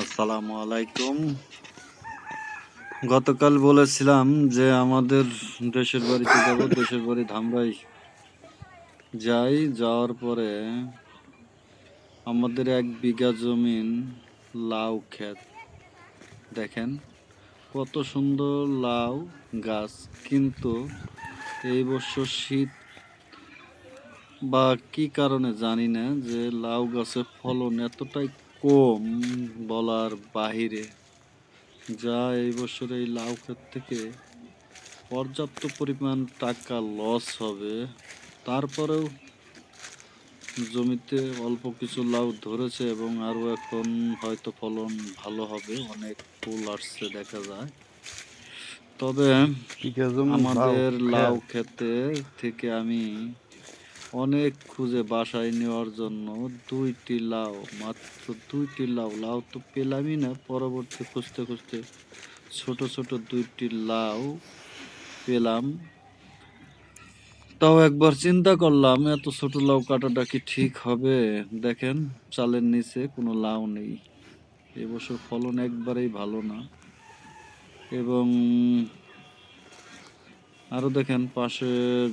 আসসালামু আলাইকুম। গতকাল বলেছিলাম যে আমাদের দেশের বাড়িতে যাব, দেশের বাড়ি ধামরাই যাই। যাওয়ার পরে আমাদের এক বিঘা জমিন লাউ ক্ষেত। দেখেন কত সুন্দর লাউ গাছ, কিন্তু এই বছর শীত বা কি কারণে জানি না যে লাউ গাছের ফলন এতটাই কম বলার বাহিরে যা এই বছর এই লাউ ক্ষেত থেকে পর্যাপ্ত পরিমাণ টাকা লস হবে তারপরেও জমিতে অল্প কিছু লাউ ধরেছে এবং আরও এখন হয়তো ফলন ভালো হবে অনেক ফুল আসছে দেখা যায় তবে আমাদের লাউ খেত। থেকে আমি অনেক খুঁজে বাসায় নেওয়ার জন্য দুইটি লাউ, মাত্র দুইটি লাউ। লাউ তো পেলামই না, পরবর্তী খুঁজতে খুঁজতে ছোট ছোট দুইটি লাউ পেলাম। তাও একবার চিন্তা করলাম, এত ছোট লাউ কাটাটা কি ঠিক হবে? দেখেন, চালের নিচে কোনো লাউ নেই। এবছর ফলন একবারেই ভালো না। এবং আরও দেখেন, পাশে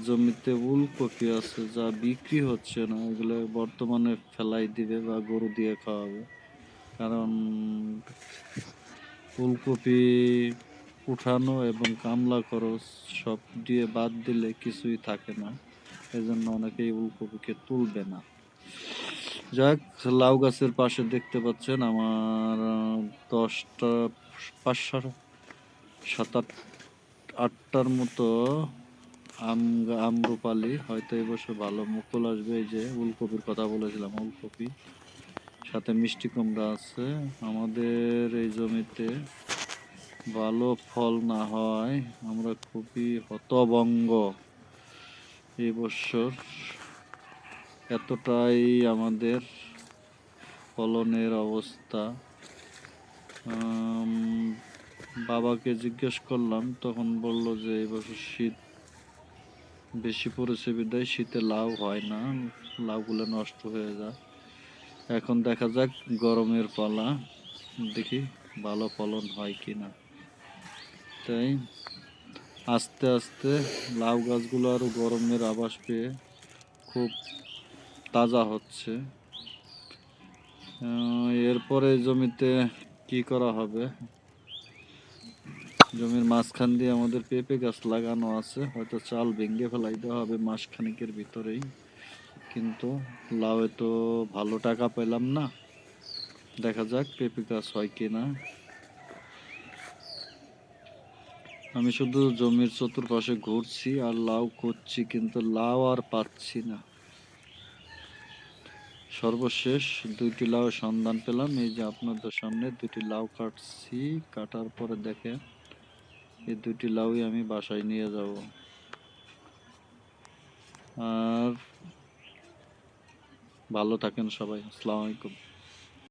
জমিতে উলকপি আছে যা বিক্রি হচ্ছে না, এগুলো বর্তমানে ফেলাই দিবে বা গরু দিয়ে খাওয়াবে। কারণ ফুলকপি উঠানো এবং কামলা খরচ সব দিয়ে বাদ দিলে কিছুই থাকে না, এজন্য অনেকেই উলকপিকে তুলবে না। যাক, লাউ গাছের পাশে দেখতে পাচ্ছেন আমার দশটা, পাঁচশো সাত আট আটটার মতো আম আম্রপালি, হয়তো এবছর ভালো। মুকুল আসবে, এই যে উলকপির কথা বলেছিলাম, উলকপি। সাথে মিষ্টি কুমড়া আছে। আমাদের এই জমিতে ভালো ফল না হয়, আমরা খুবই হতভঙ্গ। এই বছর এতটাই আমাদের ফলনের অবস্থা। বাবাকে জিজ্ঞেস করলাম, তখন বলল যে, এই বছর শীত বেশি পড়েছে বিদায়, শীতে লাউ হয় না, লাউগুলো নষ্ট হয়ে যায়। এখন দেখা যাক, গরমের পালা, দেখি ভালো ফলন হয় কি না। তাই আস্তে আস্তে লাউ গাছগুলো আরও গরমের আভাস পেয়ে খুব তাজা হচ্ছে। এরপরে জমিতে কি করা হবে? জমির মাঝখান দিয়ে আমাদের পেঁপে গাছ লাগানো আছে। হয়তো চাল ভেঙে ফেলাইতে হবে মাস খানিকের ভিতরেই। কিন্তু লাউয়ে তো ভালো টাকা পেলাম না। দেখা যাক পেঁপে গাছ হয় কি না আমি শুধু জমির চতুর্পাশে ঘুরছি আর লাউ করছি কিন্তু লাউ আর পাচ্ছি না। সর্বশেষ দুইটি লাউ সন্ধান পেলাম। এই যে আপনাদের সামনে দুটি লাউ কাটছি। কাটার পরে দেখেন এই দুটি লাউই আমি বাসায় নিয়ে যাব। আর ভালো থাকেন সবাই। আসসালামু আলাইকুম।